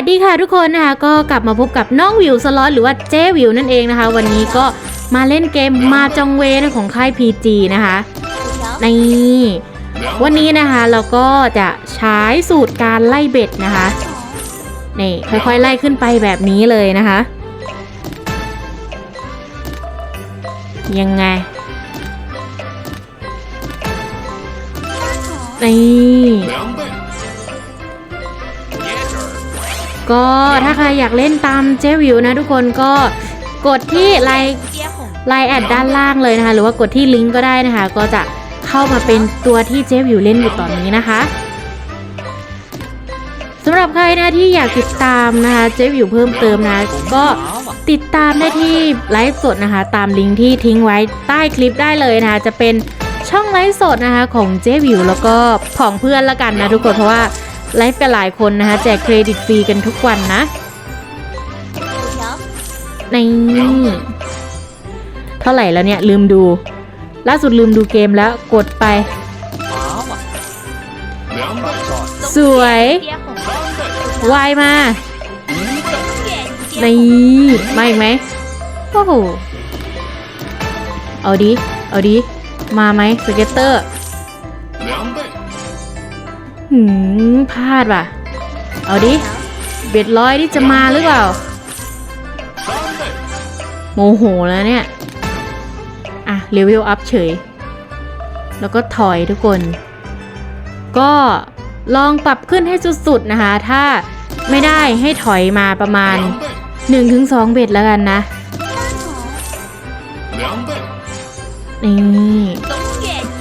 วัสดีค่ะทุกคนนะคะก็กลับมาพบกับน้องวิวสล็อตหรือว่าเจ๊วิวนั่นเองนะคะ วันนี้ก็มาเล่นเกมมาจองเวนะของค่าย PG นะคะนี่วันนี้นะคะเราก็จะใช้สูตรการไล่เบ็ดนะคะนี่ค่อยๆไล่ขึ้นไปแบบนี้เลยนะคะ ยังไงนี่ ก็ถ้าใครอยากเล่นตามเจวิวนะทุกคนก็กดที่ไลน์ไลน์แอดด้านล่างเลยนะคะ หรือว่ากดที่ลิงก์ก็ได้นะคะ ก็จะเข้ามาเป็นตัวที่เจวิวเล่นอยู่ตอนนี้นะคะสำหรับใครนะที่อยากติดตามนะคะ เจวิวเพิ่มเติมนะ ก็ติดตามได้ที่ไลฟ์สดนะคะ ตามลิงก์ที่ทิ้งไว้ใต้คลิปได้เลยนะคะ จะเป็นช่องไลฟ์สดนะคะของเจวิวแล้วก็ของเพื่อนละกันนะทุกคนเพราะว่า ไลฟ์กันหลายคนนะคะแจกเครดิตฟรีกันทุกวันนะในเท่าไหร่แล้วเนี่ย ลืมดู ล่าสุดลืมดูเกมแล้วกดไป สวย วายมาในมาอีกไหมโอ้โห เอาดิ เอาดิ มาไหมสเก็ตเตอร์ หืมพลาดว่ะ เอาดิ เบ็ดร้อยที่จะมาหรือเปล่า โมโหแล้วเนี่ย อะเลเวลอัพเฉย แล้วก็ถอยทุกคน ก็ลองปรับขึ้นให้สุดๆนะคะ ถ้าไม่ได้ให้ถอยมาประมาณ 1-2 เบ็ดแล้วกันนะนี่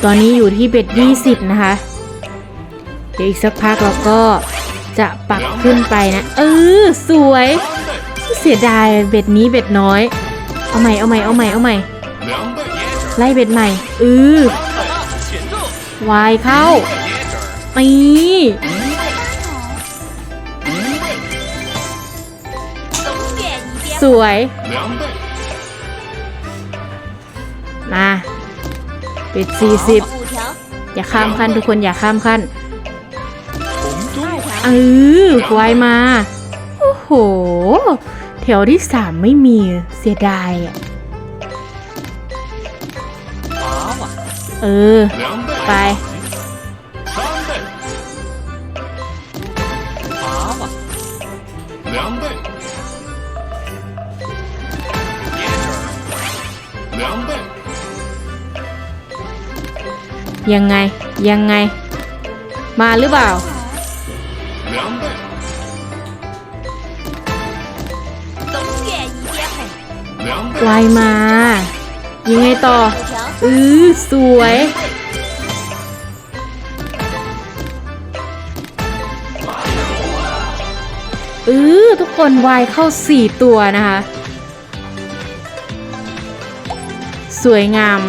ตอนนี้อยู่ที่เบ็ด20 นะคะ เดี๋ยวอีกสักพักเราก็จะปักขึ้นไปนะ เออสวย เสียดายเบ็ดนี้เบ็ดน้อย เอาใหม่เอาใหม่เอาใหม่เอาใหม่ไล่เบ็ดใหม่เออวายเข้าปีสวยมาเป็ดสี่สิบอย่าข้ามขั้นทุกคนอย่าข้ามขั้น เออควายมา โอ้โห แถวที่สามไม่มีเสียดายอะ เออ ไป ยังไง ยังไง มาหรือเปล่า 명배 명배ไมา ยังไงต่อ อือสวย อือทุกคนวายเข้าสี่ตัวนะคะ สวยงาม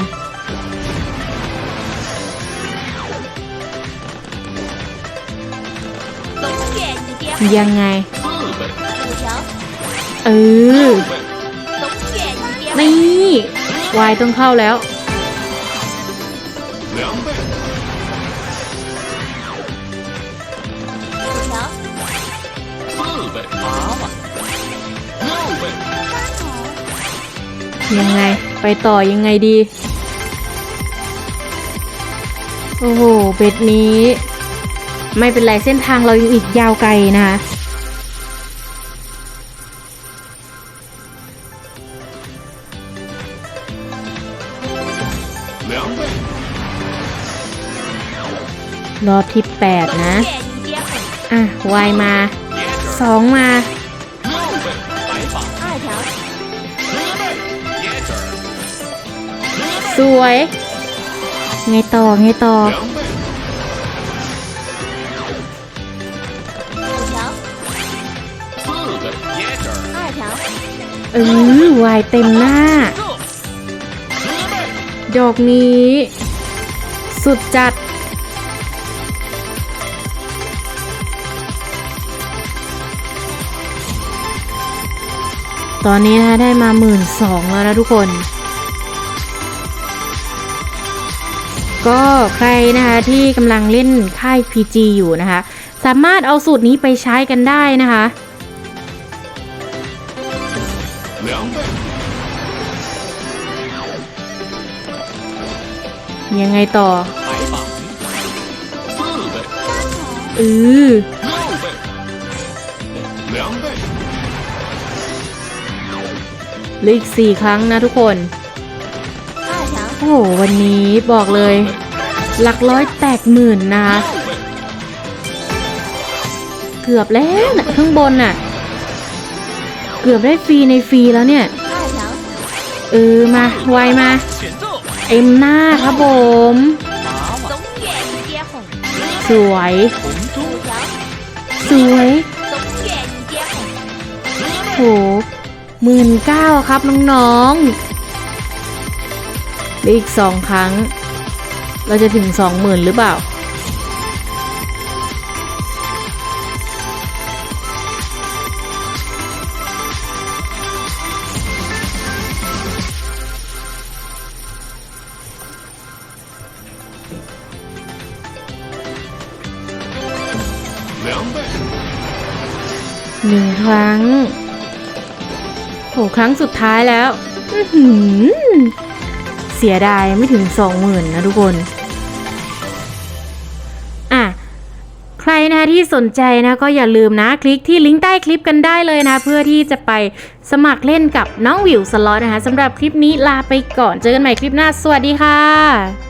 ยังไง เออ นี่ วายต้องเข้าแล้ว ยังไง ไปต่อยังไงดี โอ้โห เบ็ดนี้ ไม่เป็นไรเส้นทางเรายังอีกยาวไกลนะคะรอบที่ 8 นะ อะวายมา สองมา สวย ไงต่อ ไงต่อ เออวายเต็มหน้า ดอกนี้ สุดจัด ตอนนี้นะคะได้มาหมื่นสองแล้วนะทุกคน ก็ใครนะคะที่กำลังเล่นค่าย PG อยู่นะคะ สามารถเอาสูตรนี้ไปใช้กันได้นะคะ ยังไงต่อเออหลืออีกสี่ครั้งนะทุกคน โอ้โห วันนี้บอกเลย หลักร้อยแตกหมื่นนะะเกือบแล้วนะข้างบนน่ะ เกือบได้ฟรีในฟรีแล้วเนี่ย เออ มา ไวมา เอ็มหน้าครับผม สวย สวยโหหมื่นเก้าครับน้องๆอีกสองครั้ง เราจะถึงสองหมื่นหรือเปล่า หนึ่งครั้งโหครั้งสุดท้ายแล้วเสียดายไม่ถึงสองหมื่นนะทุกคนอะใครนะที่สนใจนะก็อย่าลืมนะ คลิกที่ลิงก์ใต้คลิปกันได้เลยนะ เพื่อที่จะไปสมัครเล่นกับน้องวิวสล็อตนะคะสำหรับคลิปนี้ลาไปก่อนเจอกันใหม่คลิปหน้า สวัสดีค่ะ